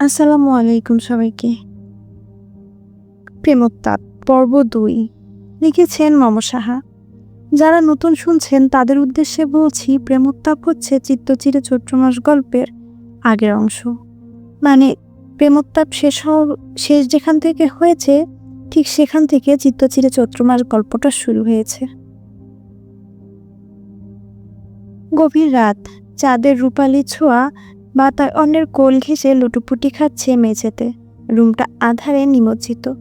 আসসালামু আলাইকুম সবাইকে। প্রেমোত্তাপ, পর্ব দুই। লিখেছেন মম সাহা। যারা নতুন শুনছেন, তাদের উদ্দেশ্যে বলছি, প্রেমোত্তাপ হচ্ছে চিত্তচিরে চৈত্র মাস গল্পের আগের অংশ। মানে প্রেমোত্তাপ শেষ শেষ যেখান থেকে হয়েছে, ঠিক সেখান থেকে চিত্তচিরে চৈত্র মাস গল্পটা শুরু হয়েছে। গভীর রাত, চাঁদের রূপালি ছোঁয়া বাতায়নের কোল ঘেঁষে লুটুপুটি খাচ্ছে মেঝেতে। রুমটা আধারে নিমজ্জিত।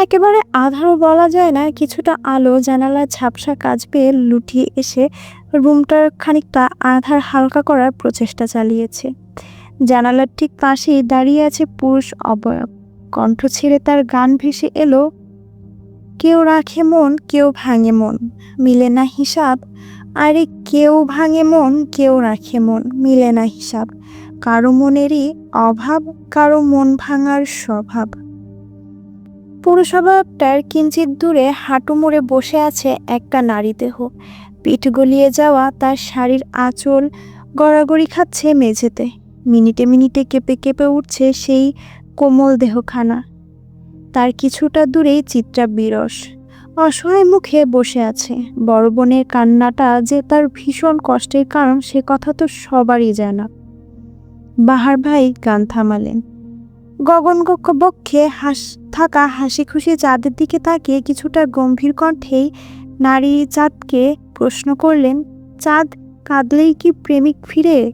একেবারে আধারও বলা যায় না, কিছুটা আলো জানালার ঝাপসা কাজ পেয়ে লুটিয়ে এসে রুমটার খানিকটা আধার হালকা করার প্রচেষ্টা চালিয়েছে। জানালার ঠিক পাশেই দাঁড়িয়ে আছে পুরুষ অবয়ব। কণ্ঠ ছেড়ে তার গান ভেসে এলো, কেউ রাখে মন, কেউ ভাঙে মন। মিলে না হিসাব আরে কেউ ভাঙে মন, কেউ রাখে মন, মিলে না হিসাব। কারও মনেরই অভাব, কারও মন ভাঙার স্বভাব। পুরসভাটার কিঞ্চিত দূরে হাঁটু মুড়ে বসে আছে একটা নারী দেহ। পিঠ গলিয়ে যাওয়া তার শাড়ির আঁচল গড়াগড়ি খাচ্ছে মেঝেতে। মিনিটে মিনিটে কেঁপে কেঁপে উঠছে সেই কোমল দেহখানা। তার কিছুটা দূরেই চিত্রা বিরস। অসহায় মুখে বসে আছে। বড় বোনের কান্নাটা যে তার ভীষণ কষ্টের কারণ, সে কথা তো সবারই জানা। বাহার ভাই গান থামালেন। গগন বক্ষে হাস, থাকা হাসি খুশি চাঁদের দিকে তাকিয়ে কিছুটা গম্ভীর কণ্ঠেই নারী চাঁদকে প্রশ্ন করলেন, চাঁদ, কাঁদলেই কি প্রেমিক ফিরে?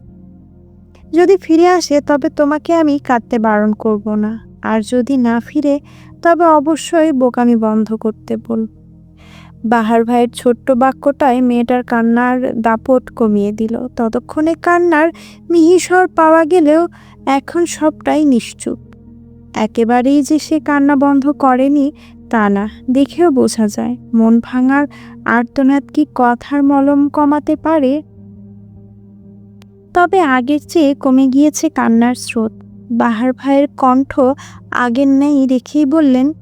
যদি ফিরে আসে, তবে তোমাকে আমি কাঁদতে বারণ করব না। আর যদি না ফিরে, তবে অবশ্যই বোকামি বন্ধ করতে বল বাহার ভাইয়ের ছোট্ট বাক্যটায় মেয়েটার কান্নার দাপট কমিয়ে দিল। ততক্ষণে কান্নার মিহিস্বর পাওয়া গেলেও এখন সবটাই নিশ্চুপ। একেবারেই যে সে কান্না বন্ধ করেনি, তা না, দেখেও বোঝা যায়। মন ভাঙার আর্তনাদ কি কথার মলম কমাতে পারে? তবে আগের চেয়ে কমে গিয়েছে কান্নার স্রোত। বাহার ভাইয়ের কণ্ঠ আগের নেই রেখেই বললেন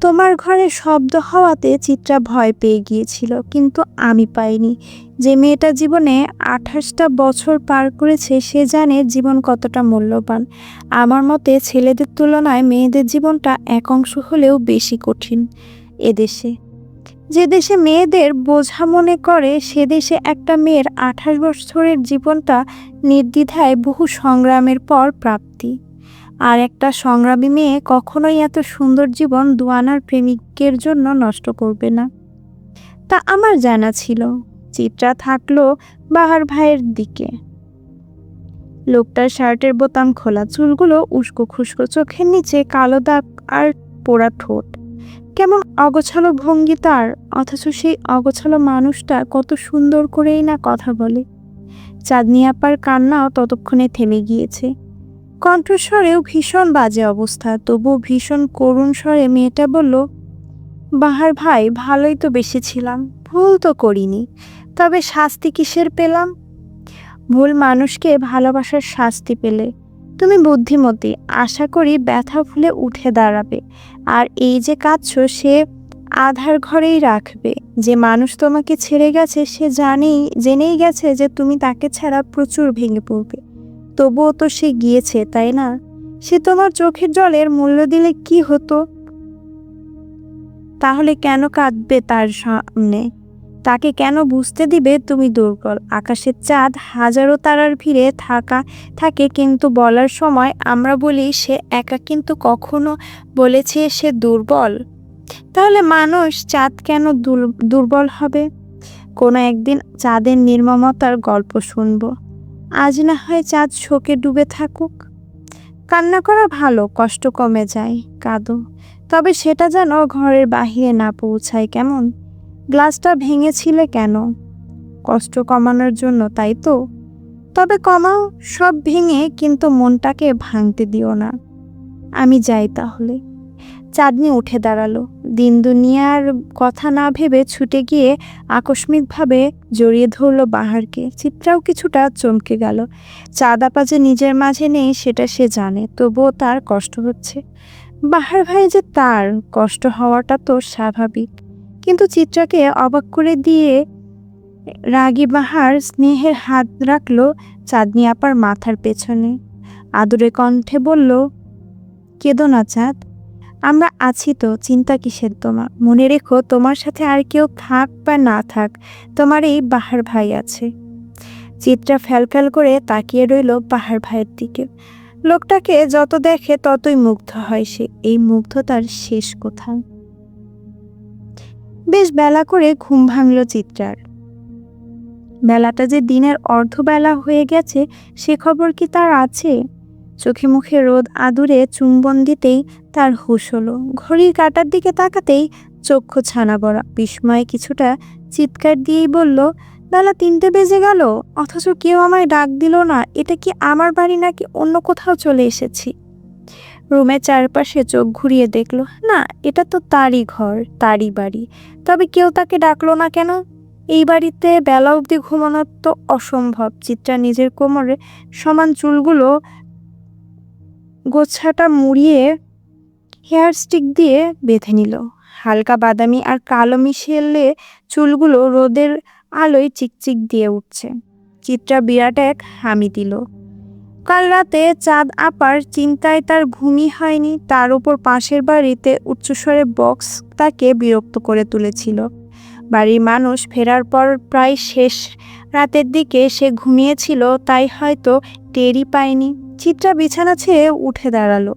তোমার ঘরে শব্দ হওয়াতে চিত্রা ভয় পেয়ে গিয়েছিল, কিন্তু আমি পাইনি। যে মেয়েটা জীবনে আঠাশটা বছর পার করেছে, সে জানে জীবন কতটা মূল্যবান। আমার মতে ছেলেদের তুলনায় মেয়েদের জীবনটা এক অংশ হলেও বেশি কঠিন এদেশে। যে দেশে মেয়েদের বোঝা মনে করে, সে দেশে একটা মেয়ের আঠাশ বছরের জীবনটা নির্দ্বিধায় বহু সংগ্রামের পর প্রাপ্তি। আর একটা সংগ্রামী মেয়ে কখনোই এত সুন্দর জীবন দুয়ানার প্রেমিকের জন্য নষ্ট করবে না। তা আমার জানা ছিল, চিত্রা থাকল বাহার ভাইয়ের দিকে। লোকটার শার্টের বোতাম খোলা চুলগুলো উস্কো খুস্কো চোখের নিচে কালো দাগ আর পোড়া ঠোঁট। কেমন অগোছালো ভঙ্গি তার, অথচ সেই অগোছালো মানুষটা কত সুন্দর করেই না কথা বলে। চাঁদনি আপার কান্নাও ততক্ষণে থেমে গিয়েছে। কণ্ঠস্বরেও ভীষণ বাজে অবস্থা তবু ভীষণ করুণ স্বরে মেয়েটা বলল, বাহার ভাই, ভালোই তো বেশি ছিলাম, ভুল তো করিনি, তবে শাস্তি কিসের পেলাম? ভুল মানুষকে ভালোবাসার শাস্তি পেলে, তুমি বুদ্ধিমতী, আশা করি ব্যথা ফুলে উঠে দাঁড়াবে, আর এই যে কাঁদছো, সে আধার ঘরেই রাখবে, যে মানুষ তোমাকে ছেড়ে গেছে, সে জানেই, জেনেই গেছে যে তুমি তাকে ছাড়া প্রচুর ভেঙে পড়বে। তবুও তো সে গিয়েছে, তাই না? সে তোমার চোখের জলের মূল্য দিলে কি হতো? তাহলে কেন কাঁদবে তার সামনে? তাকে কেন বুঝতে দিবে তুমি দুর্বল? আকাশের চাঁদ হাজারো তারার ভিড়ে থাকা, থাকে কিন্তু বলার সময় আমরা বলি সে একা কিন্তু কখনো বলেছে সে দুর্বল। তাহলে মানুষ চাঁদ কেন দুর্বল হবে? কোনো একদিন চাঁদের নির্মমতার গল্প শুনব। আজ না হয় চাঁদ শোকে ডুবে থাকুক। কান্না করা ভালো, কষ্ট কমে যায়, কাঁদো। তবে সেটা যেন ঘরের বাহিরে না পৌঁছায় কেমন? গ্লাসটা ভেঙেছিলে কেন? কষ্ট কমানোর জন্য, তাই তো? তবে কমাও, সব ভেঙে কিন্তু মনটাকে ভাঙতে দিও না। আমি যাই তাহলে। চাঁদনি উঠে দাঁড়াল। দিন দুনিয়ার কথা না ভেবে ছুটে গিয়ে আকস্মিকভাবে জড়িয়ে ধরলো বাহারকে। চিত্রাও কিছুটা চমকে গেল। চাঁদাপা যে নিজের মাঝে নেই, সেটা সে জানে, তবুও তার কষ্ট হচ্ছে। বাহার ভাই যে তার কষ্ট হওয়াটা তো স্বাভাবিক। কিন্তু চিত্রাকে অবাক করে দিয়ে রাগী বাহার স্নেহের হাত রাখল চাঁদনি আপার মাথার পেছনে। আদুরে কণ্ঠে বলল, কেঁদো না চাঁদ আমরা আছি তো, চিন্তা কিসের তোমার? মনে রেখো, তোমার সাথে আর কেউ থাক বা না থাক তোমার এই বাহার ভাই আছে। চিত্রা ফ্যালফ্যাল করে তাকিয়ে রইল বাহার ভাইয়ের দিকে। লোকটাকে যত দেখে ততই মুগ্ধ হয় সে। এই মুগ্ধতার শেষ কোথায়? বেশ বেলা করে ঘুম ভাঙল চিত্রার। বেলাটা যে দিনের অর্ধবেলা হয়ে গেছে, সে খবর কি তার আছে? চোখে মুখে রোদ আদুরে চুম্বন দিতেই তার হুশ হলো। ঘড়ির কাটার দিকে তাকাতেই চক্ষু ছানা বড়া বিস্ময়ে কিছুটা চিৎকার দিয়েই বলল বেলা তিনটে বেজে গেল। অথচ কেউ আমায় ডাক দিল না। এটা কি আমার বাড়ি নাকি অন্য কোথাও চলে এসেছি? রুমের চারপাশে চোখ ঘুরিয়ে দেখল, না, এটা তো তারই ঘর, তারই বাড়ি। তবে কেউ তাকে ডাকলো না কেন? এই বাড়িতে বেলা অবধি ঘুমানোর তো অসম্ভব। চিত্রা নিজের কোমরে সমান চুলগুলো গোছাটা মুড়িয়ে হেয়ার স্টিক দিয়ে বেঁধে নিল। হালকা বাদামি আর কালো মিশেলে চুলগুলো রোদের আলোয় চিকচিক দিয়ে উঠছে। চিত্রা বিরাট এক হামি দিল। কাল রাতে চাঁদ আপার চিন্তায় তার ঘুমই হয়নি। তার উপর পাশের বাড়িতে উচ্চস্বরে বক্স তাকে বিরক্ত করে তুলেছিল। বাড়ির মানুষ ফেরার পর প্রায় শেষ রাতের দিকে সে ঘুমিয়েছিল, তাই হয়তো টেরই পায়নি। চিত্রা বিছানা ছেড়ে উঠে দাঁড়াল।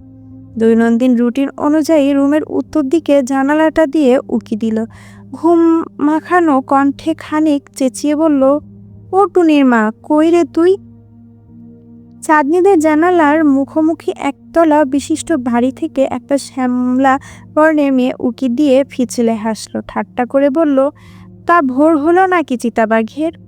দৈনন্দিন রুটিন অনুযায়ী রুমের উত্তর দিকে জানালাটা দিয়ে উকি দিল। ঘুম মাখানো কণ্ঠে খানিক চেঁচিয়ে বলল ও টুনির মা, কই রে তুই? চাঁদনিদের জানালার মুখোমুখি একতলা বিশিষ্ট বাড়ি থেকে একটা শ্যামলা বর্ণের মেয়ে উকি দিয়ে ফিচলে হাসলো। ঠাট্টা করে বলল, তা ভোর হলো নাকি চিতাবাঘের?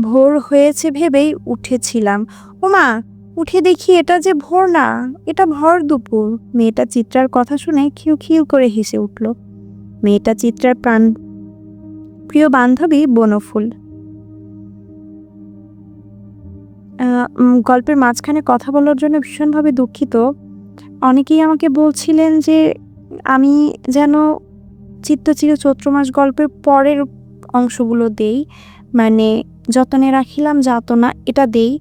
ভোর হয়েছে ভেবেই উঠেছিলাম। ওমা, উঠে দেখি এটা যে ভোর না, এটা ভর দুপুর। মেয়েটা চিত্রার কথা শুনে খিউ খিউ করে হেসে উঠল। মেয়েটা চিত্রার প্রাণ, প্রিয় বান্ধবী বনফুল। গল্পের মাঝখানে কথা বলার জন্য ভীষণভাবে দুঃখিত। অনেকেই আমাকে বলছিলেন যে, আমি যেন চিত্তচির চৈত্র মাস গল্পের পরের অংশগুলো দেই। মানে যতনে রাখিলাম যাতনা, এটা দেই।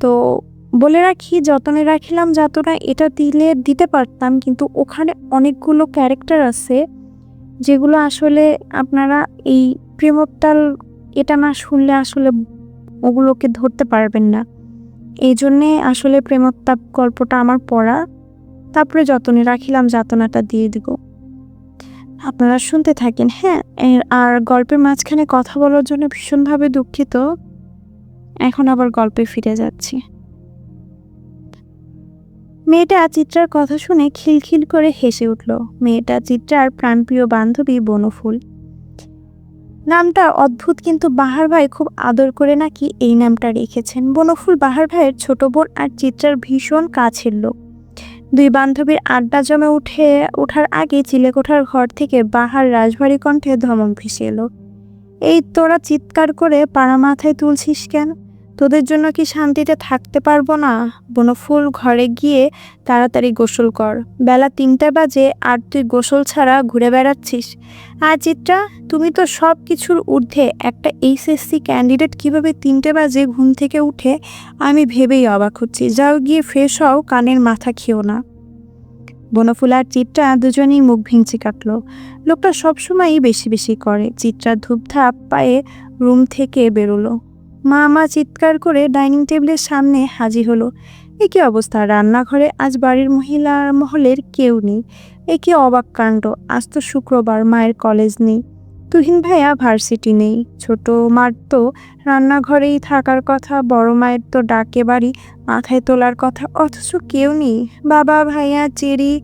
তো বলে রাখি, যতনে রাখিলাম যাতনা, এটা দিলে দিতে পারতাম, কিন্তু ওখানে অনেকগুলো ক্যারেক্টার আছে, যেগুলো আসলে আপনারা এই প্রেমোত্তাল এটা না শুনলে আসলে ওগুলোকে ধরতে পারবেন না। এই জন্যে আসলে প্রেমোত্তাপ গল্পটা আমার পড়া। তারপরে যতনে রাখিলাম যাতনাটা দিয়ে দিব। আপনারা শুনতে থাকেন হ্যাঁ? আর গল্পের মাঝখানে কথা বলার জন্য ভীষণভাবে দুঃখিত। এখন আবার গল্পে ফিরে যাচ্ছি। মেয়েটা চিত্রার কথা শুনে খিলখিল করে হেসে উঠল। মেয়েটা চিত্রার প্রাণপ্রিয় বান্ধবী বনফুল। নামটা অদ্ভুত, কিন্তু বাহার ভাই খুব আদর করে নাকি এই নামটা রেখেছেন। বনফুল বাহার ভাইয়ের ছোট বোন আর চিত্রার ভীষণ কাছের লোক। দুই বান্ধবীর আড্ডা জমে উঠে, ওঠার আগে চিলেকোঠার ঘর থেকে বাহার রাজবাড়ি কণ্ঠে ধমক ভেসে এলো। এই তোরা চিৎকার করে পাড়া মাথায় তুলছিস কেন? তোদের জন্য কি শান্তিতে থাকতে পারব না? বনফুল ঘরে গিয়ে তাড়াতাড়ি গোসল কর। বেলা তিনটা বাজে আর তুই গোসল ছাড়া ঘুরে বেড়াচ্ছিস। আর চিত্রা, তুমি তো সব কিছুর ঊর্ধ্বে একটা এইচএসসি ক্যান্ডিডেট কীভাবে তিনটে বাজে ঘুম থেকে উঠে? আমি ভেবেই অবাক হচ্ছি। যাও গিয়ে ফ্রেশ হও, কানের মাথা খেও না। বনফুল আর চিত্রা দুজনেই মুখ ভেঙচি কাটলো। লোকটা সবসময়ই বেশি বেশি করে। চিত্রা ধূপধাপ পায়ে রুম থেকে বেরোলো। মা মা চিৎকার করে ডাইনিং টেবিলের সামনে হাজির হলো। এ কি অবস্থা, রান্নাঘরে আজ বাড়ির মহিলা মহলের কেউ নেই। এ কি অবাক কাণ্ড, আজ তো শুক্রবার, মায়ের কলেজ নেই। তুহিন ভাইয়া ভার্সিটি নেই। ছোট মার তো রান্নাঘরেই থাকার কথা, বড় মায়ের তো ডাকে বাড়ি, মাথায় তোলার কথা, অথচ কেউ নেই। বাবা, ভাইয়া চেরি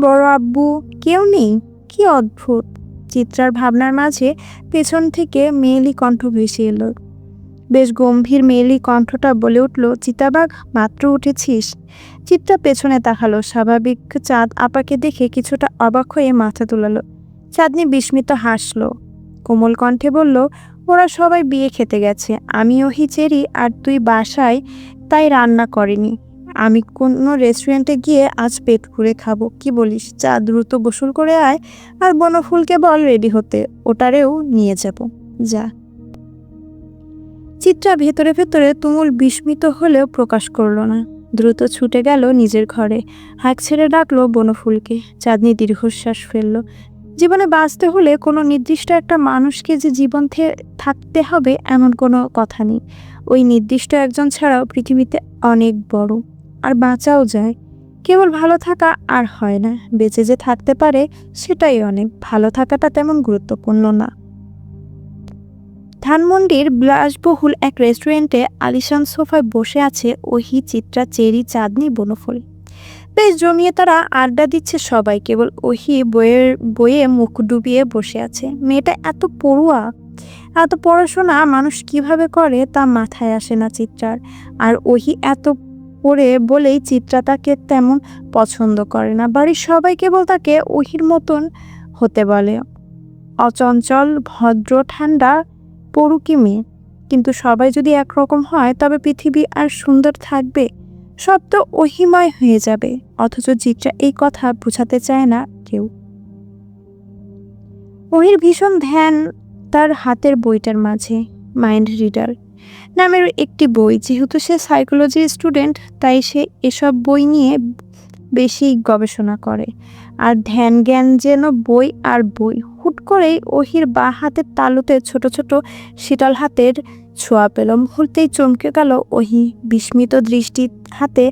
বড় আব্বু, কেউ নেই। কি অদ্ভুত! চিত্রার ভাবনার মাঝে পেছন থেকে মেয়েলি কণ্ঠ ভেসে এলো। বেশ গম্ভীর মেয়েলি কণ্ঠটা বলে উঠল, চিতাবাঘ, মাত্র উঠেছিস? চিত্রা পেছনে তাকালো, স্বাভাবিক চাঁদ আপাকে দেখে কিছুটা অবাক হয়ে মাথা তুলালো। চাঁদনি বিস্মিত হাসল। কোমল কণ্ঠে বলল, ওরা সবাই বিয়ে খেতে গেছে, আমি ওহি চেরি আর তুই বাসায়, তাই রান্না করেনি। আমি কোনো রেস্টুরেন্টে গিয়ে আজ পেট পুরে খাব, কি বলিস? চা দ্রুত গোসল করে আয়, আর বনফুলকে বল রেডি হতে, ওটারেও নিয়ে যাব। যা। চিত্রা ভেতরে ভেতরে তুমুল বিস্মিত হলেও প্রকাশ করল না। দ্রুত ছুটে গেল নিজের ঘরে। হাঁক ছেড়ে ডাকলো বনফুলকে। চাঁদনি দীর্ঘশ্বাস ফেলল। জীবনে বাঁচতে হলে কোনো নির্দিষ্ট একটা মানুষকে যে জীবন থাকতে হবে এমন কোনো কথা নেই। ওই নির্দিষ্ট একজন ছাড়াও পৃথিবীতে অনেক বড়। আর বাঁচাও যায়। কেবল ভালো থাকা আর হয় না। বেঁচে যে থাকতে পারে সেটাই অনেক। ভালো থাকাটা তেমন গুরুত্বপূর্ণ না। ধানমন্ডির বিলাসবহুল এক রেস্টুরেন্টে আলিশান সোফায় বসে আছে ওহি, চিত্রা, চেরি, চাঁদনি, বনফুল। বেশ জমিয়ে তারা আড্ডা দিচ্ছে সবাই, কেবল ওহি বইয়ের বইয়ে মুখ ডুবিয়ে বসে আছে। মেয়েটা এত পড়ুয়া, এত পড়াশোনা মানুষ কীভাবে করে তা মাথায় আসে না চিত্রার। আর ওহি এত পড়ে বলেই চিত্রা তাকে তেমন পছন্দ করে না। বাড়ির সবাই কেবল তাকে ওহির মতন হতে বলে। অচঞ্চল, ভদ্র, ঠান্ডা পড়ুকি মেয়ে। কিন্তু সবাই যদি একরকম হয়, তবে পৃথিবী আর সুন্দর থাকবে, সব তো অহিময় হয়ে যাবে। অথচ চিত্রা এই কথা বোঝাতে চায় না কেউ। ওহির ভীষণ ধ্যান তার হাতের বইটার মাঝে, মাইন্ড রিডার নামের একটি বই। যেহেতু সে সাইকোলজির স্টুডেন্ট, তাই সে এসব বই নিয়ে বেশি গবেষণা করে। আর ধ্যান জ্ঞান যেন বই আর বই। হুট করেই ওহির বা হাতের তালুতে ছোট ছোট শীতল হাতের ছোঁয়া পেল মুহূর্তেই চমকে গেল ওহি বিস্মিত দৃষ্টি হাতে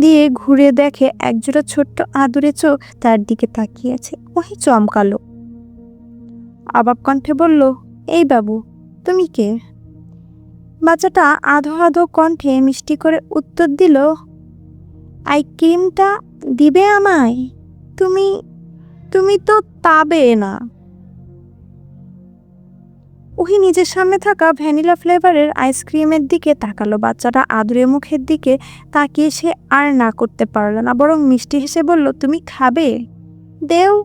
দিয়ে ঘুরে দেখে একজোড়া ছোট্ট আদুরে চোখ তার দিকে তাকিয়েছে। ওহি চমকালো। অবাক কণ্ঠে বলল, এই বাবু, তুমি কে? বাচ্চাটা আধো আধো কণ্ঠে মিষ্টি করে উত্তর দিল, আই ক্রিমটা দিবে আমায়? তুমি তুমি তো তাবে না। ওহি নিজের সামনে থাকা ভ্যানিলা ফ্লেভারের আইসক্রিমের দিকে তাকালো, বাচ্চাটা আদুরে মুখের দিকে তাকিয়ে সে আর না করতে পারল না, বরং মিষ্টি হেসে বলল, তুমি খাবে? দেও।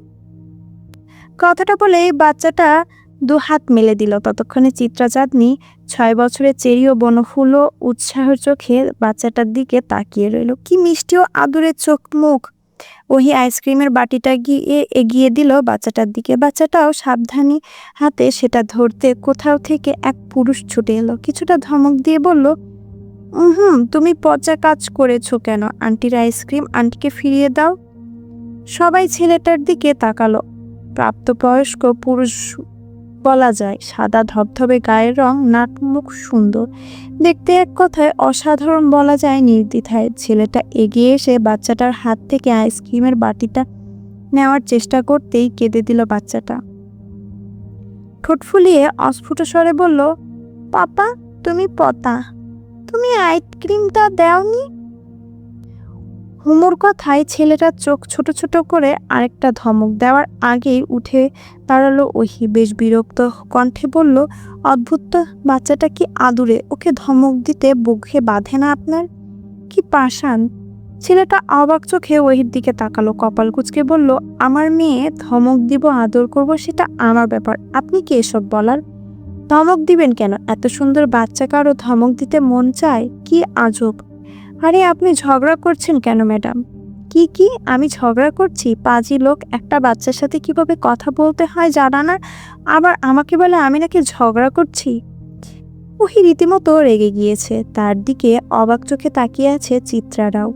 কথাটা বলে বাচ্চাটা দু হাত মেলে দিল। ততক্ষণে চিত্রা চাঁদনি ছয় বছরের চেরি ও বনফুল উৎসাহের চোখে বাচ্চাটার দিকে তাকিয়ে রইল। কি মিষ্টি ও আদুরের চোখ মুখ ওহি আইসক্রিমের বাটিটা গিয়ে এগিয়ে দিল বাচ্চাটার দিকে। বাচ্চাটাও সাবধানী হাতে সেটা ধরতে কোথাও থেকে এক পুরুষ ছুটে এলো। কিছুটা ধমক দিয়ে বলল হুম তুমি পচা কাজ করেছ কেন? আন্টির আইসক্রিম আন্টিকে ফিরিয়ে দাও। সবাই ছেলেটার দিকে তাকালো। প্রাপ্তবয়স্ক পুরুষ বলা যায়, সাদা ধবধবে গায়ের রং নাক মুখ সুন্দর। দেখতে এক কথায় অসাধারণ বলা যায় নির্দ্বিধায়। ছেলেটা এগিয়ে এসে বাচ্চাটার হাত থেকে আইসক্রিমের বাটিটা নেওয়ার চেষ্টা করতেই কেঁদে দিল বাচ্চাটা। ঠোঁট ফুলিয়ে অস্ফুট স্বরে বলল, পাপা, তুমি পতা। তুমি আইসক্রিমটা দাওনি? হুমুর কথায় ছেলেটার চোখ ছোট ছোট করে আরেকটা ধমক দেওয়ার আগেই উঠে দাঁড়াল ওহি। বেশ বিরক্ত কণ্ঠে বলল, অদ্ভুত বাচ্চাটা কি আদুরে? ওকে ধমক দিতে বুকে বাঁধে না আপনার? কি পাষাণ? ছেলেটা অবাক চোখে ওহির দিকে তাকালো, কপাল কুচকে বলল, আমার মেয়ে ধমক দিব, আদর করব, সেটা আমার ব্যাপার। আপনি কি এসব বলার? ধমক দিবেন কেন? এত সুন্দর বাচ্চা কারও ধমক দিতে মন চায়? কি আজব! আরে, আপনি ঝগড়া করছেন কেন, ম্যাডাম? কি কি? আমি ঝগড়া করছি? পাজি লোক, একটা বাচ্চার সাথে কীভাবে কথা বলতে হয় জানা না আবার আমাকে বলে আমি নাকি ঝগড়া করছি? ওহি রীতিমতো রেগে গিয়েছে। তার দিকে অবাক চোখে তাকিয়ে আছে চিত্রারাও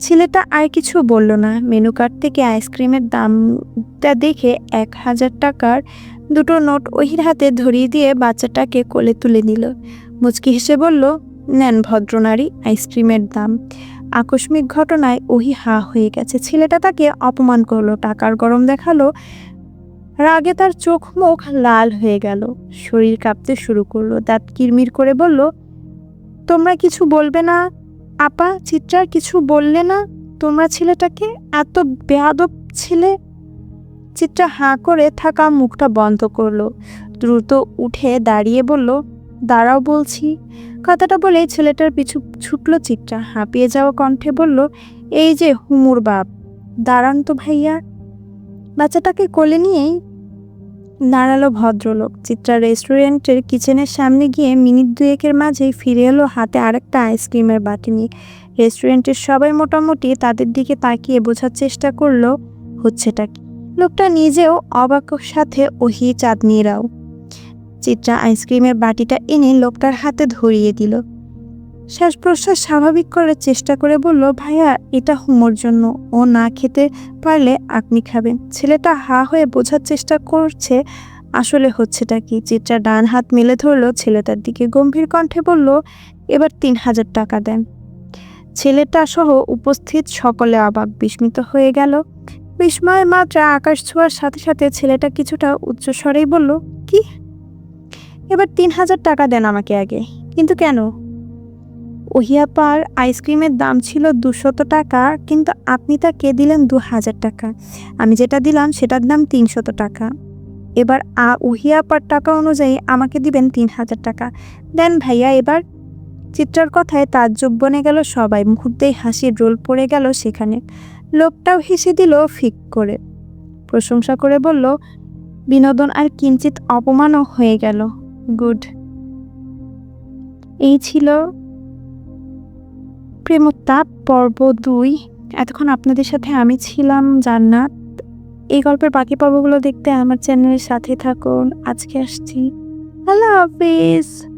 ছেলেটা আর কিছু বলল না। মেনু কার্ড থেকে আইসক্রিমের দামটা দেখে এক হাজার টাকার দুটো নোট ওহির হাতে ধরিয়ে দিয়ে বাচ্চাটাকে কোলে তুলে নিল। মুচকি হেসে বলল নেন ভদ্রনারী আইসক্রিমের দাম। আকস্মিক ঘটনায় ওহি হা হয়ে গেছে। ছেলেটা তাকে অপমান করল, টাকার গরম দেখাল। রাগে তার চোখ মুখ লাল হয়ে গেল। শরীর কাঁপতে শুরু করল। দাঁত কিরমির করে বলল, তোমরা কিছু বলবে না? আপা, চিত্রার কিছু বললে না? তোমরা ছেলেটাকে এত বেয়াদব ছেলে? চিত্রা হাঁ করে থাকা মুখটা বন্ধ করল। দ্রুত উঠে দাঁড়িয়ে বলল, দাঁড়াও বলছি। কথাটা বলে ছেলেটার পিছু ছুটলো চিত্রা। হাঁপিয়ে যাওয়া কণ্ঠে বলল, এই যে হুমুর বাপ, দাঁড়ান তো ভাইয়া। বাচ্চাটাকে কোলে নিয়েই দাঁড়াল ভদ্রলোক। চিত্রা রেস্টুরেন্টের কিচেনের সামনে গিয়ে মিনিট দুয়েকের মাঝেই ফিরে এলো হাতে আরেকটা আইসক্রিমের বাটি নিয়ে। রেস্টুরেন্টের সবাই মোটামুটি তাদের দিকে তাকিয়ে বোঝার চেষ্টা করল, হচ্ছেটা কি? লোকটা নিজেও অবাক সাথে ওহি চাঁদনিরাও। চিত্রা আইসক্রিমের বাটিটা এনে লোকটার হাতে ধরিয়ে দিল। শ্বাস প্রশ্বাস স্বাভাবিক করার চেষ্টা করে বলল, ভাইয়া, এটা হুমোর জন্য। ও না খেতে পারলে আপনি খাবেন। ছেলেটা হা হয়ে বোঝার চেষ্টা করছে, আসলে হচ্ছেটা কি? চিত্রা ডান হাত মেলে ধরলো ছেলেটার দিকে। গম্ভীর কণ্ঠে বলল, এবার তিন হাজার টাকা দেন। ছেলেটা সহ উপস্থিত সকলে অবাক বিস্মিত হয়ে গেল। বিস্ময়ের মাত্রা আকাশ ছোঁয়ার সাথে সাথে ছেলেটা কিছুটা উচ্চস্বরেই বলল, কি? এবার তিন হাজার টাকা দেন আমাকে আগে। কিন্তু কেন? ওহিয়াপার আইসক্রিমের দাম ছিল দুশত টাকা, কিন্তু আপনি তাকে দিলেন দু হাজার টাকা? আমি যেটা দিলাম সেটার দাম তিনশত টাকা। এবার আ উহিয়াপার টাকা অনুযায়ী আমাকে দিবেন তিন হাজার টাকা। দেন ভাইয়া, এবার চিত্রার কথায় তাজ্জব বনে গেল সবাই। মুহূর্তেই হাসির রোল পড়ে গেল সেখানে। লোকটাও হেসে দিল ফিক করে। প্রশংসা করে বলল, বিনোদন আর কিঞ্চিত অপমানও হয়ে গেল। গুড। এই ছিল প্রেমোত্তাপ পর্ব দুই। এতক্ষণ আপনাদের সাথে আমি ছিলাম জান্নাত। এই গল্পের বাকি পর্বগুলো দেখতে আমার চ্যানেলের সাথে থাকুন। আজকে আসছি। আল্লাহ হাফিজ।